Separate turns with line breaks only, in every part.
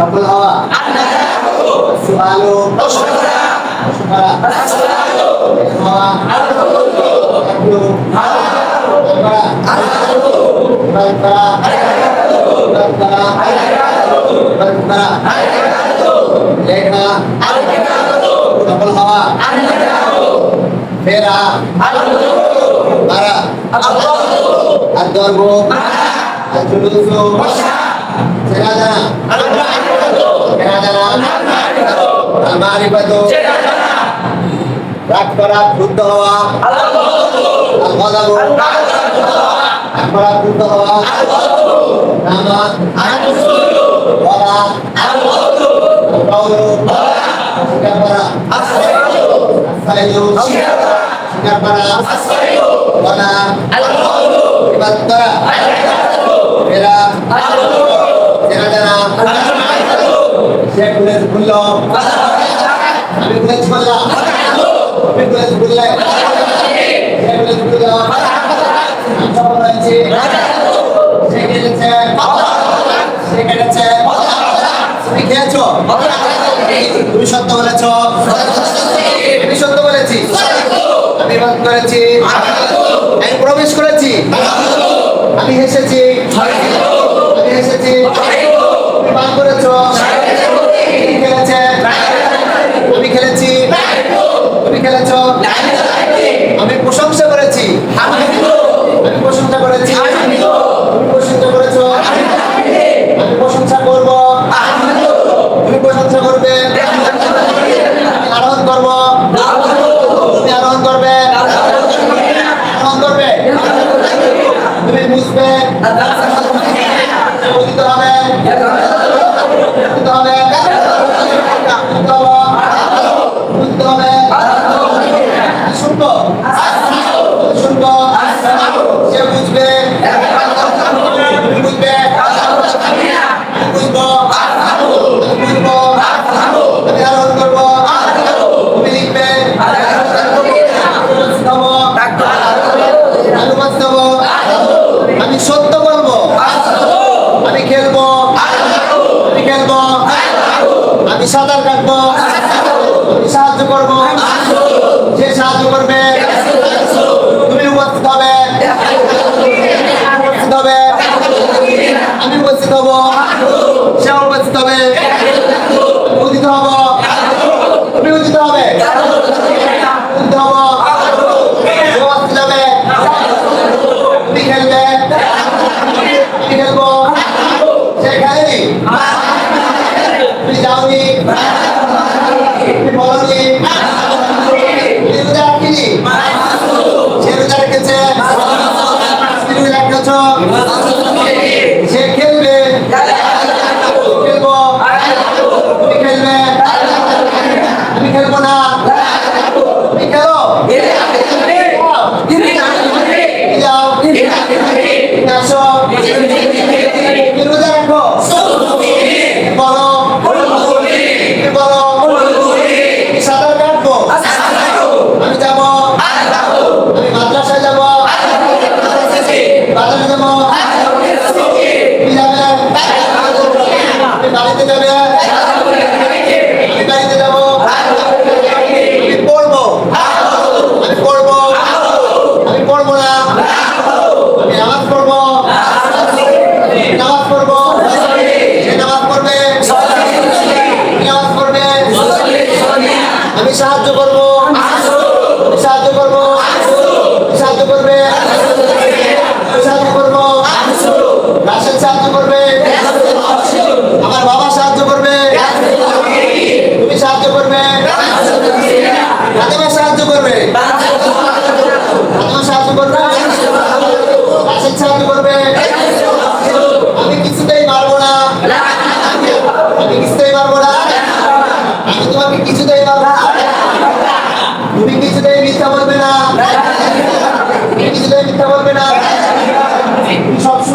সফল হওয়া ভালো করা হওয়া একটু করা ইবাদত রাগ করা শুদ্ধ হওয়া আর গজাব রাগ করা শুদ্ধ হওয়া নামাজ বলা কৌল স্বীকার করা আসাইলু স্বীকার করা বলা ইবাদত করা সে খুলেছে খুলল আমি খুলেছি বললাম আমি খুলেছি খুললে সে কেটেছে সে কেটেছে তুমি খেয়েছো তুমি বলেছ আমি সত্য বলেছি আমি করেছি প্রবেশ করেছি আমি হেসেছি। আমি হেসেছি। তুমি করেছ। তুমি খেলেছে তুমি খেলেছ আমি প্রশংসা করেছি উপস্থিত হব সে উপস্থিত হবে উদিত হব। উদিত হবে। উদিত হব তুমি খেলবে খেলব? সে খেলেনি। যাওনি। বলনি। রেখেছে। রেখেছ সে খেলবে খেলব তুমি খেলবে আমি খেলব না তুমি খেলো যাও তুমি আসো তুমি রোজা রাখো বলো তুমি বলো আমি সাঁতার কাটবো আমি যাব আমি মাদ্রাসায় যাব বাজারে যাব তুমি যাবে। তুমি বাড়িতে যাবে। আমি সাহায্য করব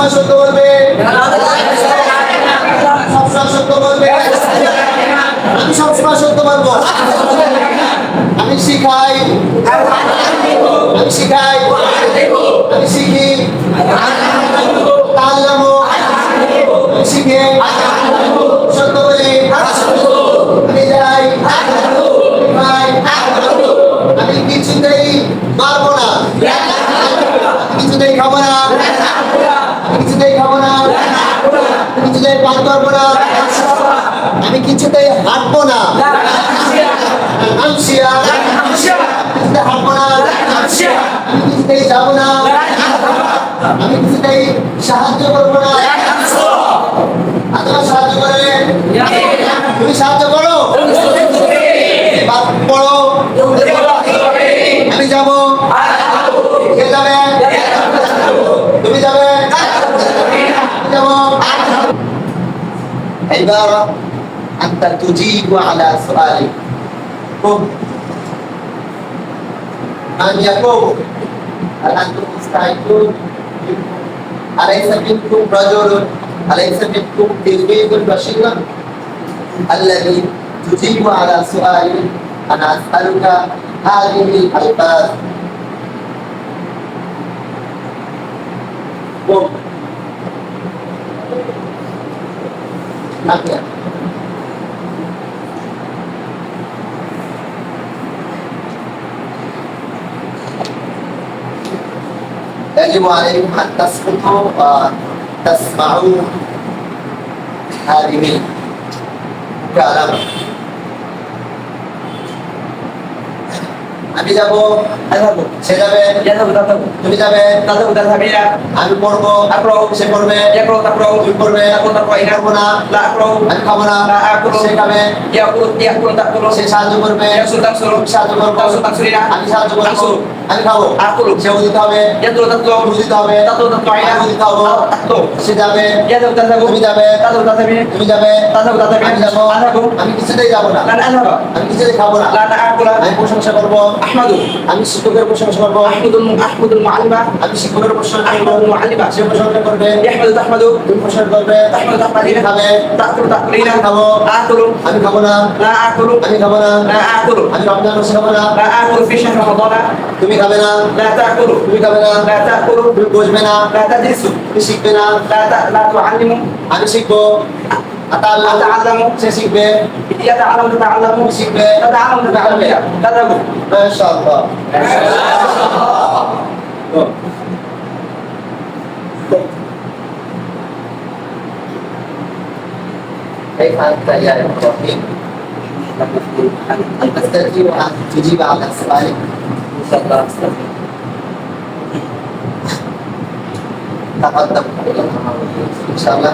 সবসময় সত্য বলবে। আমি সবসময় সত্য বলব। আমি শিখাই। আমি শিখাই। আমি শিখি। আমি শিখে। সত্য বলি। কিছুতেই যাবো না আমি কিছুতেই সাহায্য করবো না আচ্ছা সাহায্য করে তুমি সাহায্য করো এবার পড়ো আমি যাবো কে যাবে তুমি যাবে আমি যাবো এবার أنت تجيب على سؤالي قم من يقوم هل أنتم مستعدون أليس منكم رجل أليس منكم تلميذ بشير الذي تجيب على سؤالي أنا أسألك هذه الألفاظ قم نقل يجب عليكم أن تسقطوا وتسمعوا هذه المكالمة আমি যাব
Azabu.
সে যাবে
Ya tahu, tak tahu.
তুমি যাবে
Tak tahu, tak tahu ya.
আমি পড়বো
Akro.
সে পড়বে
Ya kro, tak kro.
তুমি পড়বে
Aku tak kro, ini
খাবো না
La kro.
আমি খাবো না
La aku.
সে খাবে
Ya kro, ya kro, tak kro.
সে সাহায্য করবে
Ya su, tak suruh.
আমি সাহায্য করবো আমি খাব
Aku.
সেও দিতে হবে
tak tu.
গরু দিতে হবে
ya.
আলু দিতে হবে
tu.
সে যাবে
tak tahu.
তুমি যাবে
tahu ya.
তুমি যাবে
tahu ya.
আমি যাব. আমি কিছুতেই যাব না
Lan azaba.
আমি কিছুতেই খাব না
la.
আমি প্রশংসা করব
Ahmadu.
আমি শিক্ষকের প্রশংসা করব
Ahmadul Ahmadul Mu'allimah.
আমি শিক্ষকের প্রশংসা করব
Mu'allimah.
সে প্রশংসা করবে
Yahmadu tahmadu.
তুমি প্রশংসা করবে তুমি
tahmadina.
খাবে
kro.
আমি খাব. আমি খাব না
La akulu.
আমি খাব না
La akulu.
আমি রমজান মাসে খাব না
akulu fi shahr Ramadan.
তুমি খাবে না
La ta'kulu.
তুমি খাবে না
La ta'kulu.
তুমি বসবে না
لا تدرسوا
তুমি শিখবে না
لا ت- لا تعلموا
আমি শিখবো আতাল্লাহ
أتعلموا
সে শিখবে
يتعلم تتعلموا
শিখবে
تتعلم تتعلم تذهبوا
মাশাআল্লাহ كيف أنت يا إبراهيم؟ هل تستطيع أن تجيب على سؤالي؟ ইনশাআল্লাহ।
আস্তে আস্তে ইনশাআল্লাহ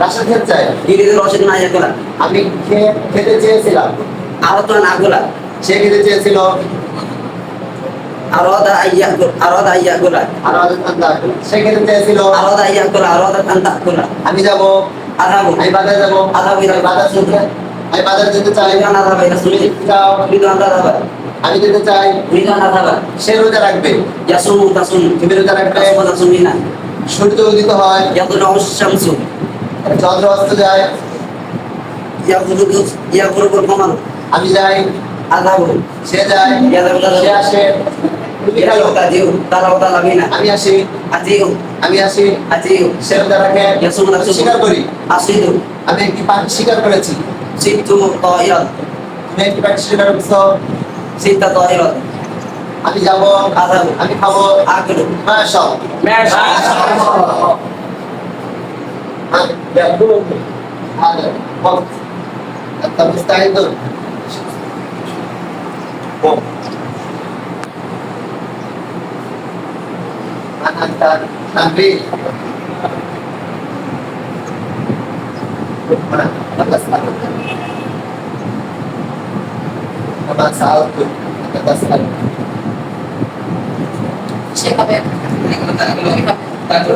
يأكل
রাশেদ খেতে চায়
يريد راشد أن يأكل
আমি খে- খেতে চেয়েছিলাম
أردت أن أكل
সে খেতে চেয়েছিল
أراد أن يأكل أراد أن يأكل
আর সে খেতে চেয়েছিল
أراد أن يأكل أرادت أن تأكل
আমি যাবো
أذهب
আমি বাজারে যাবো
আধা
আমি বাজার যেতে আমি বাজারে যেতে চাই
أريد أن أذهب إلى
তুমি
السوق
যেতে চাও
أريد أن تذهب
আমি যেতে চাই
أريد أن أذهب
সে রোজা রাখবে
يصوم تصوم
তুমি রোজা রাখবে
تصوم تصومين
সূর্য উদিত হয়
يطلع الشمس
চন্দ্র অস্ত যায়
ইয়া গুরুবুল কমান
আমি যাই।
আধাবু
সে যায়। সে আসে। আমি আমি আসি।
আজিও
সে
তারাকে
স্বীকার আমি একটি পাখি স্বীকার করেছি।
চিত্তু তয়ল
তুমি একটি পাখি
স্বীকার
আমি যাব।
আধাবু
আমি খাব।
আগুলো
mash yang هذا ada, أنت مستعد itu, تنبيه Naman sa output, nagkatasan.
Siya ka ba yan? Hindi ko na tanong. Tanong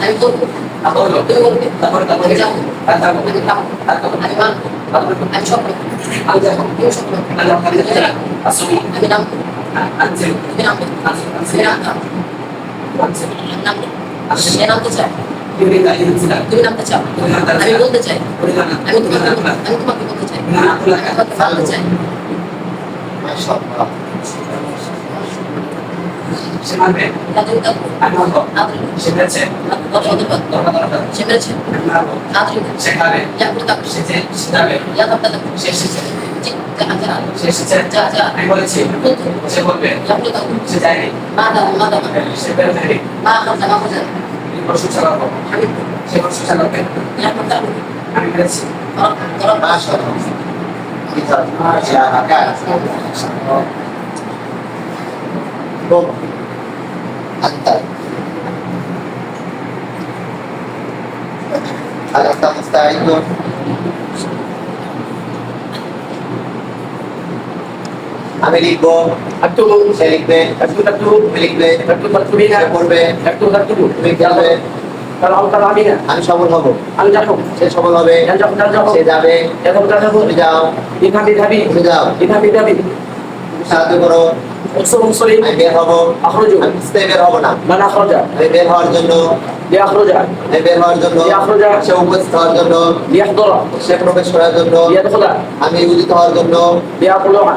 আমি করব তারপরে তুমি বলবে তারপরে তারপরে যাব আর তারপরে
আমি খাব আর
তখন
আমি মানবো
তারপরে
আমি
সব
আমি যাব আমি
সব
আমি
যাব
আমি নামবো আমি বলতে চাই আমি তোমাকে আমি তোমাকে বলতে চাই বলতে চাই
সে মানবে সে পেরেছে
সে পেরেছে
সে খাবে সে যাবে সে যাবে সে এসেছে আমি বলেছি, সে বলবে, সে যায়নি। সে বের
খাওয়া
প্রশংসা করব সে প্রশংসা করবে আমি পেরেছি
করো করো
আমি লিখব
একটু
সে লিখবে
একটু একটু
তুমি লিখবে
একটু করবি না
পড়বে
একটু একটু
তুমি খেলবে।
তাহলে আমি তাহলে আমি না?
আমি সফল হব।
আমি যাব।
সে সফল হবে সে যাবে। তুমি যাও।
ধাবি
তুমি যাও।
ধাবি
সাহায্য করো। আমি বের হব।
আখরুজু
আমি বের হব না।
মান আখরজা
আমি বের হওয়ার জন্য।
লিয়াখরজা
আমি বের হওয়ার জন্য।
লিয়াখরজা
সে উপস্থিত হওয়ার জন্য।
লিয়াহদরা
সে প্রবেশ করার জন্য।
লিয়াদখুলা
আমি উদিত হওয়ার জন্য।
লিয়াকুলুহা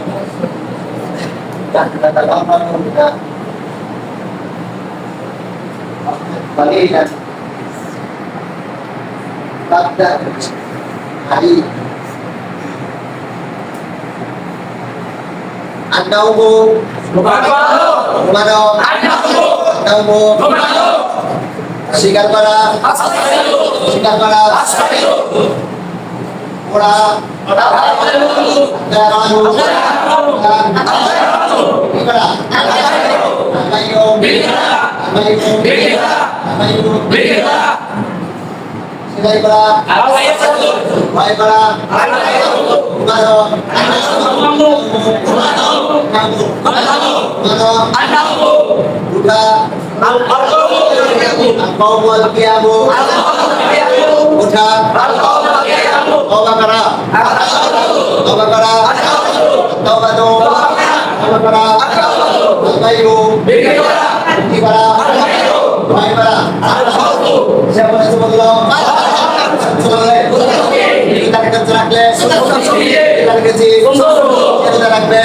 হ্যাঁ সব قليلا قد علي النوم ঘুমানো النوم স্বীকার করা স্বীকার করা కూడా ఇక్కడ Al-Qawwal Qiyamu Al-Qawwal Qiyamu Udah Al-Qawwal তওবা করা। তওবা করা। তওবা তো। তওবা করা। আলমাইরু কি করা। রাখবে।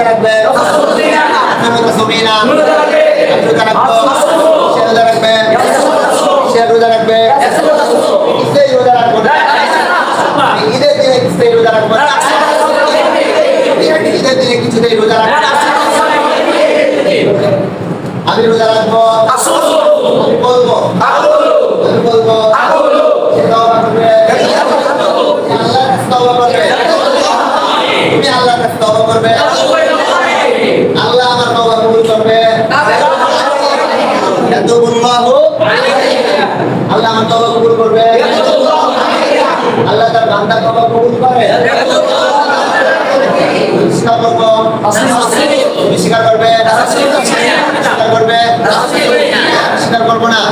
রাখবে। রোজা সুমিনা রোজা রাখব সে রোজা রাখবে সে রোজা রাখবে কিছুতেই রোজা রাখব না ঈদের দিনে কিছুতেই রোজা রাখব না ঈদের দিনে কিছুতেই রোজা রাখব না আমি রোজা রাখব আমি বলব আমি বলব সে তওবা করবে আল্লাহর কাছে তওবা করবে তুমি আল্লাহর কাছে তওবা করবে আল্লাহ আমার তওবা কবুল করবে ইয়াতুবুল্লাহু আল্লাহ আমার তবা কবুল করবে। আল্লাহ তার বান্দা তবা কবুল করে। স্বীকার করব। স্বীকার করবে। স্বীকার করবে না।